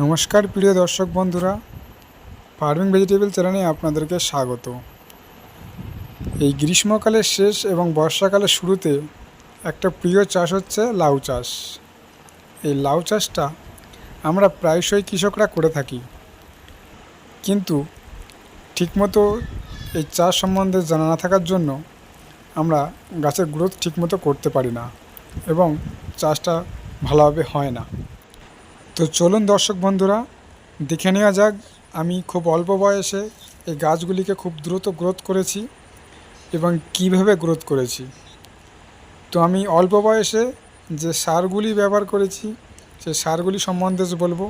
নমস্কার, প্রিয় দর্শক বন্ধুরা। ফার্মিং ভেজিটেবল চ্যানেলে আপনাদেরকে স্বাগত। এই গ্রীষ্মকালের শেষ এবং বর্ষাকালের শুরুতে একটা প্রিয় চাষ হচ্ছে লাউ চাষ। এই লাউ চাষটা আমরা প্রায়শই কৃষকরা করে থাকি। কিন্তু ঠিকমতো এই চাষ সম্বন্ধে জানা না থাকার জন্য আমরা গাছের গ্রোথ ঠিকমতো করতে পারি না এবং চাষটা ভালোভাবে হয় না। তো চলুন দর্শক বন্ধুরা, দেখে নেওয়া যাক, আমি খুব অল্প বয়সে এই গাছগুলিকে খুব দ্রুত গ্রোথ করেছি এবং কীভাবে গ্রোথ করেছি। তো আমি অল্প বয়সে যে সারগুলি ব্যবহার করেছি, সে সারগুলি সম্বন্ধে বলব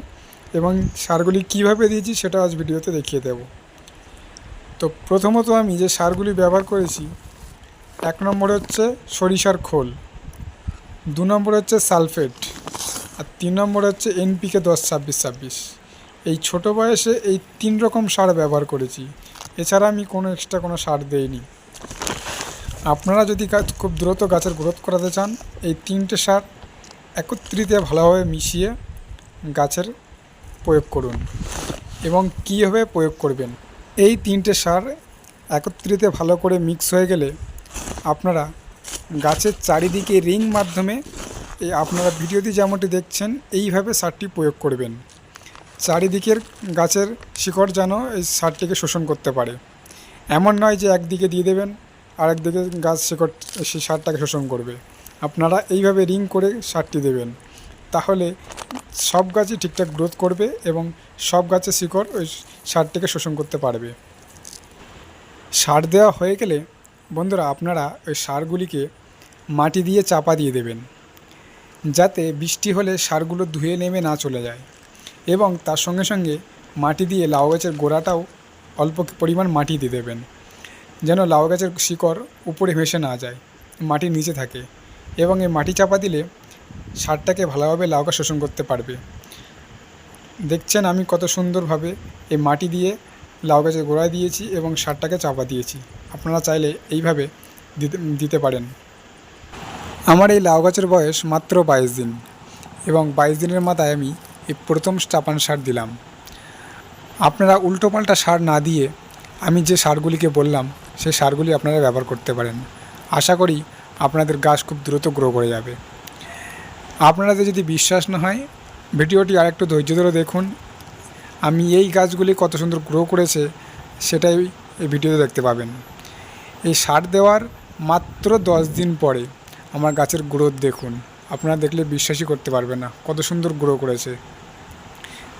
এবং সারগুলি কীভাবে দিয়েছি সেটা আজ ভিডিওতে দেখিয়ে দেব। তো প্রথমত আমি যে সারগুলি ব্যবহার করেছি, এক নম্বর হচ্ছে সরিষার খোল, দু নম্বর হচ্ছে সালফেট আর তিন নম্বর হচ্ছে এনপিকে দশ, ছাব্বিশ ছাব্বিশ। এই ছোটো বয়সে এই তিন রকম সার ব্যবহার করেছি। এছাড়া আমি কোনো এক্সট্রা কোনো সার দেইনি। আপনারা যদি গাছ খুব দ্রুত গাছের গ্রোথ করাতে চান, এই তিনটে সার একত্রিতে ভালোভাবে মিশিয়ে গাছের প্রয়োগ করুন এবং কীভাবে প্রয়োগ করবেন। এই তিনটে সার একত্রিতে ভালো করে মিক্স হয়ে গেলে আপনারা গাছের চারিদিকে রিং মাধ্যমে এই আপনারা ভিডিওতে যেমনটি দেখছেন, এইভাবে সারটি প্রয়োগ করবেন। চারিদিকের গাছের শিকড় যেন এই সারটিকে শোষণ করতে পারে। এমন নয় যে একদিকে দিয়ে দেবেন আর একদিকে গাছ শিকড় সেই সারটাকে শোষণ করবে। আপনারা এইভাবে রিং করে সারটি দেবেন। তাহলে সব গাছই ঠিকঠাক গ্রোথ করবে এবং সব গাছের শিকড় ওই সারটিকে শোষণ করতে পারবে। সার দেওয়া হয়ে গেলে বন্ধুরা আপনারা ওই সারগুলিকে মাটি দিয়ে চাপা দিয়ে দেবেন। যাতে বৃষ্টি হলে সারগুলো ধুয়ে নেমে না চলে যায় এবং তার সঙ্গে সঙ্গে মাটি দিয়ে লাউ গাছের গোড়াটাও অল্প পরিমাণ মাটি দিয়ে দেবেন, যেন লাউ গাছের শিকড় উপরে ভেসে না যায় মাটির নিচে থাকে এবং এই মাটি চাপা দিলে সারটাকে ভালোভাবে লাউ গাছ শোষণ করতে পারবে। দেখছেন আমি কত সুন্দরভাবে এই মাটি দিয়ে লাউ গাছের গোড়ায় দিয়েছি এবং সারটাকে চাপা দিয়েছি। আপনারা চাইলে এইভাবে দিতে দিতে পারেন। আমার এই লাউ গাছের বয়স মাত্র বাইশ দিন এবং বাইশ দিনের মাথায় আমি এই প্রথম স্টাপান সার দিলাম। আপনারা উল্টোপাল্টা সার না দিয়ে আমি যে সারগুলিকে বললাম সেই সারগুলি আপনারা ব্যবহার করতে পারেন। আশা করি আপনাদের গাছ খুব দ্রুত গ্রো করে যাবে। আপনাদের যদি বিশ্বাস না হয়, ভিডিওটি আর একটু ধৈর্য ধরে দেখুন। আমি এই গাছগুলি কত সুন্দর গ্রো করেছে, সেটাই এই ভিডিওতে দেখতে পাবেন। এই সার দেওয়ার মাত্র দশ দিন পরে আমার গাছের গ্রোথ দেখুন। আপনারা দেখলে বিশ্বাসই করতে পারবেন না, কত সুন্দর গ্রো করেছে।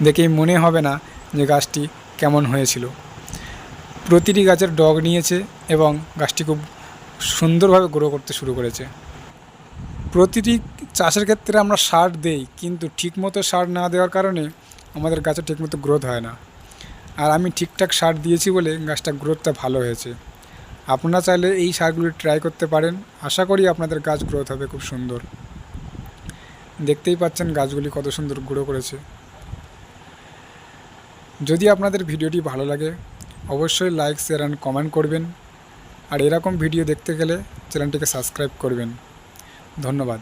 দেখেই মনে হবে না যে গাছটি কেমন হয়েছিল। প্রতিটি গাছের ডগ নিয়েছে এবং গাছটি খুব সুন্দরভাবে গ্রো করতে শুরু করেছে। প্রতিটি চাষের ক্ষেত্রে আমরা সার দেই, কিন্তু ঠিকমতো সার না দেওয়ার কারণে আমাদের গাছে ঠিকমতো গ্রোথ হয় না। আর আমি ঠিকঠাক সার দিয়েছি বলে গাছটা গ্রোথটা ভালো হয়েছে। আপনারা চাইলে এই সারগুলি ট্রাই করতে পারেন। আশা করি আপনাদের গাছ গ্রোথ হবে খুব সুন্দর। দেখতেই পাচ্ছেন গাছগুলি কত সুন্দর গ্রো করেছে। যদি আপনাদের ভিডিওটি ভালো লাগে, অবশ্যই লাইক শেয়ার অ্যান্ড কমেন্ট করবেন। আর এরকম ভিডিও দেখতে গেলে চ্যানেলটিকে সাবস্ক্রাইব করবেন। ধন্যবাদ।